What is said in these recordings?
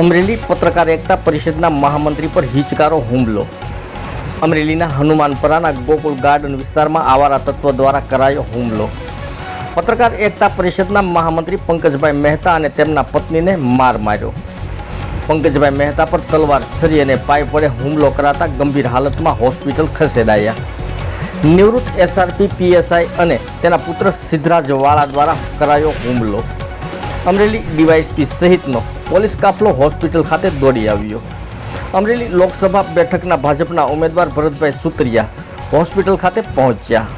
અમરેલી પત્રકાર એકતા પરિષદના મહામંત્રી પર હિચકારો હુમલો. અમરેલીના હનુમાનપરાના ગોકુળ ગાર્ડન વિસ્તારમાં આવારા તત્વ દ્વારા કરાયો હુમલો. પત્રકાર એકતા પરિષદના મહામંત્રી પંકજભાઈ મહેતા અને તેમના પત્નીને માર માર્યો. પંકજભાઈ મહેતા પર તલવાર છરી અને પાઇપ વડે હુમલો કરાતા ગંભીર હાલતમાં હોસ્પિટલ ખસેડાયા. નિવૃત્ત એસઆરપી, પીએસઆઈ અને તેના પુત્ર સિદ્ધરાજ વાળા દ્વારા કરાયો હુમલો. અમરેલી ડીવાયસપી સહિતનો પોલીસ કાફલો હોસ્પિટલ ખાતે દોડી આવ્યો. અમરેલી લોકસભા બેઠકના ભાજપના ઉમેદવાર ભરતભાઈ સુતરિયા હોસ્પિટલ ખાતે પહોંચ્યા.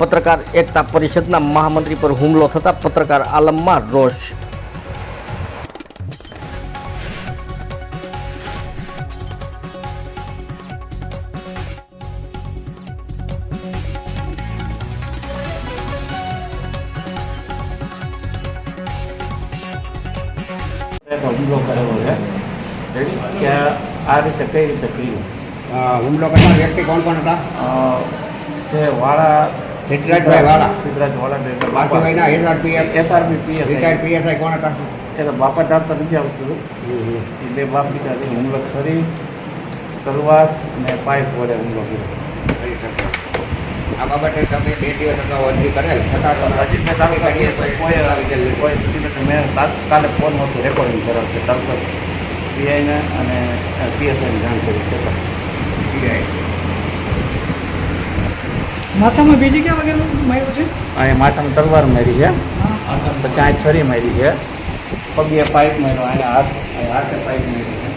પત્રકાર એકતા પરિષદના મહામંત્રી પર હુમલો થતાં પત્રકાર આલમમાં રોષ હુમલો કરેલો છે કે આ રીતે કઈ રીતે કર્યું? હુમલો કરનાર વ્યક્તિ કોણ કોણ હતા? જે વાળા સિદ્ધરાજભાઈ Vala. Siddhraj Vala બાજુભાઈના headlight PF. SRB PS retired PSI કોણ હતા? એટલે બાપા ચાલતા નથી આવતું. એ બે બાપ દીકરા. હુમલો કરી તલવાર ને પાઇપ વડે હુમલો કર્યો. આ બાબતે તમે બે દિવસ અગાઉ અરજી કરેલ. છતાં તમે હજી મેં તાત્કાલે ફોન હતું રેકોર્ડિંગ કરેલ છે. તરત પીઆઈને અને પીએસઆઈને જાણ કરી છે. માથામાં બીજી ક્યાં વગેરે માર્યું છે? અહીંયા માથામાં તલવાર મારી છે. પછી આ છરી મારી છે. પગે પાઇપ માર્યો. અહીંયા હાથ હાથે પાઇપ મારી છે.